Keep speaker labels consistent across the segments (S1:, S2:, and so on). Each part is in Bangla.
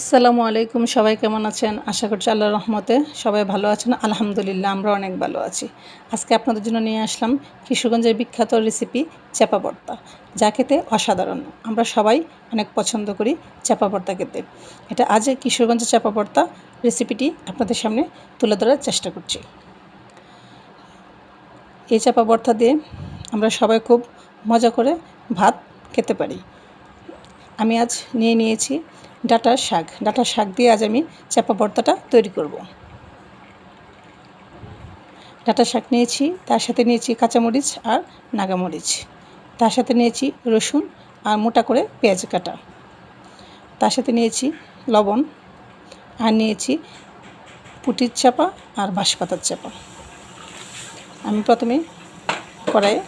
S1: আসসালামু আলাইকুম, সবাই কেমন আছেন? আশা করছি আল্লাহর রহমতে সবাই ভালো আছেন। আলহামদুলিল্লাহ, আমরা অনেক ভালো আছি। আজকে আপনাদের জন্য নিয়ে আসলাম কিশোরগঞ্জের বিখ্যাত রেসিপি চাপা ভর্তা। যা খেতে অসাধারণ। আমরা সবাই অনেক পছন্দ করি চাপা ভর্তা খেতে। এটা আজ কিশোরগঞ্জের চাপা ভর্তা রেসিপিটি আপনাদের সামনে তুলে ধরার চেষ্টা করছি। এই চাপা ভর্তা দিয়ে আমরা সবাই খুব মজা করে ভাত খেতে পারি। আমি আজ নিয়ে নিয়েছি ডাটার শাক। ডাটার শাক দিয়ে আজ আমি চাপা ভর্তাটা তৈরি করব। ডাটা শাক নিয়েছি, তার সাথে নিয়েছি কাঁচামরিচ আর নাগামরিচ। তার সাথে নিয়েছি রসুন আর মোটা করে পেঁয়াজ কাটা। তার সাথে নিয়েছি লবণ আর নিয়েছি পুটির চাপা আর বাঁশপাতার চাপা। আমি প্রথমে কড়াইয়ে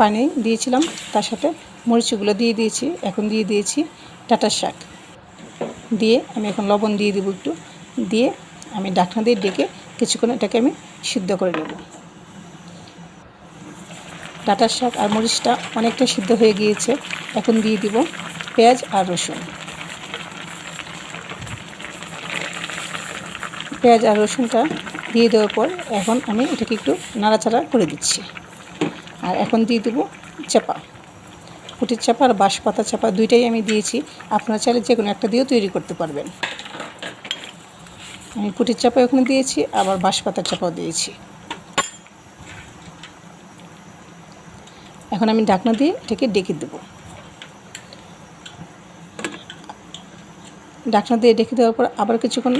S1: পানি দিয়েছিলাম, তার সাথে মরিচগুলো দিয়ে দিয়েছি, এখন দিয়ে দিয়েছি ডাটার শাক। দিয়ে আমি এখন লবণ দিয়ে দেবো একটু। দিয়ে আমি ডাকনা দিয়ে ডেকে কিছুক্ষণ এটাকে আমি সিদ্ধ করে নেব। ডাটার শাক আর মরিচটা অনেকটা সিদ্ধ হয়ে গিয়েছে। এখন দিয়ে দিব পেঁয়াজ আর রসুন। পেঁয়াজ আর রসুনটা দিয়ে দেওয়ার পর এখন আমি এটাকে একটু নাড়াচাড়া করে দিচ্ছি। আর এখন দিয়ে দেবো চাপা। কুটির চাপা আর বাঁশ বাঁশপাতা চাপা দুইটাই আমি দিয়েছি। আপনারা চাইলে যে কোনো একটা দিয়েও তৈরি করতে পারবেন। আমি কুটির চাপা ওখানে দিয়েছি, আবার বাঁশ বাঁশপাতার চাপাও দিয়েছি। এখন আমি ঢাকনা দিয়ে এটাকে ডেকে দেব। ঢাকনা দিয়ে ডেকে দেওয়ার পর আবার কিছুক্ষণ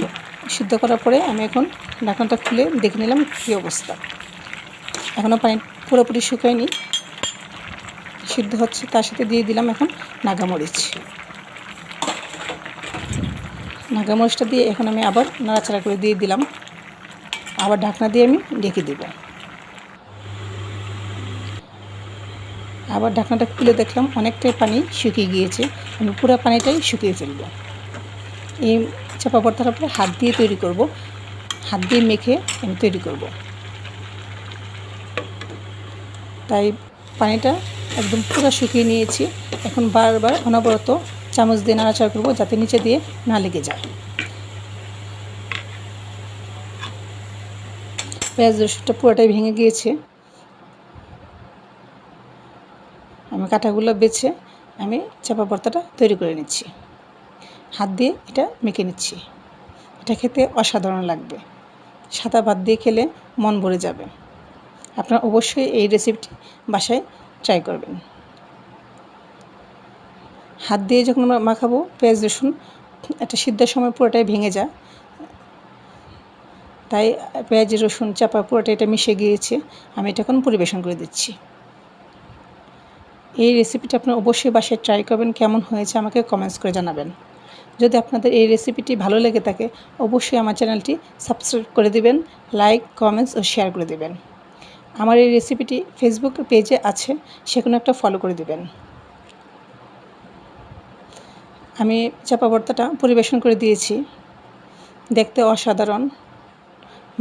S1: সিদ্ধ করার পরে আমি এখন ঢাকনাটা খুলে দেখে নিলাম কী অবস্থা। এখনও পানি পুরোপুরি শুকায়নি। সিদ্ধ হচ্ছে, তার সাথে দিয়ে দিলাম এখন নাগামরিচ। নাগামরিচটা দিয়ে এখন আমি আবার নাড়াচাড়া করে দিয়ে দিলাম। আবার ঢাকনা দিয়ে আমি ঢেকে দেব। আবার ঢাকনাটা খুলে দেখলাম, অনেকটাই পানি শুকিয়ে গিয়েছে। আমি পুরো পানিটাই শুকিয়ে ফেলব। এই চাপা পড়তার পরে হাত দিয়ে তৈরি করব। হাত দিয়ে মেখে আমি তৈরি করব। তাই পানিটা একদম পুরো শুকিয়ে নিয়েছি। এখন বারবার অনবরত চামচ দিয়ে নাড়াচাড়া করব যাতে নিচে দিয়ে না লেগে যায়। পেঁয়াজ রসুনটা পুরোটাই ভেঙে গিয়েছে। আমি কাঁটাগুলো বেছে আমি চাপা ভর্তাটা তৈরি করে নিচ্ছি। হাত দিয়ে এটা মেখে নিচ্ছি। এটা খেতে অসাধারণ লাগবে। সাদা ভাত দিয়ে খেলে মন ভরে যাবে। আপনারা অবশ্যই এই রেসিপিটি বাসায় ট্রাই করবেন। হাত দিয়ে যখন আমরা মাখাবো, পেঁয়াজ, রসুন, একটা সিদ্ধার সময় পুরোটাই ভেঙে যায় তাই পেঁয়াজ, রসুন, চাপা পুরোটা এটা মিশে গিয়েছে, আমি এটা এখন পরিবেশন করে দিচ্ছি। এই রেসিপিটা আপনার অবশ্যই বাসায় ট্রাই করবেন, কেমন হয়েছে আমাকে কমেন্টস করে জানাবেন। যদি আপনাদের এই রেসিপিটি ভালো লেগে থাকে, অবশ্যই আমার চ্যানেলটি সাবস্ক্রাইব করে দিবেন লাইক কমেন্টস ও শেয়ার করে দিবেন। আমার এই রেসিপিটি ফেসবুক পেজে আছে সেখানে একটা ফলো করে দেবেন। আমি চাপা ভর্তাটা পরিবেশন করে দিয়েছি। দেখতে অসাধারণ।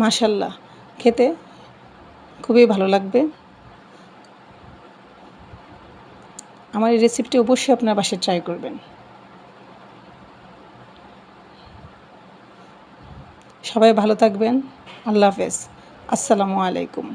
S1: মাশাল্লাহ, খেতে খুবই ভালো লাগবে। আমার এই রেসিপিটি অবশ্যই আপনার বাসায় ট্রাই করবেন। সবাই ভালো থাকবেন। আল্লাহ হাফেজ। আসসালামু আলাইকুম।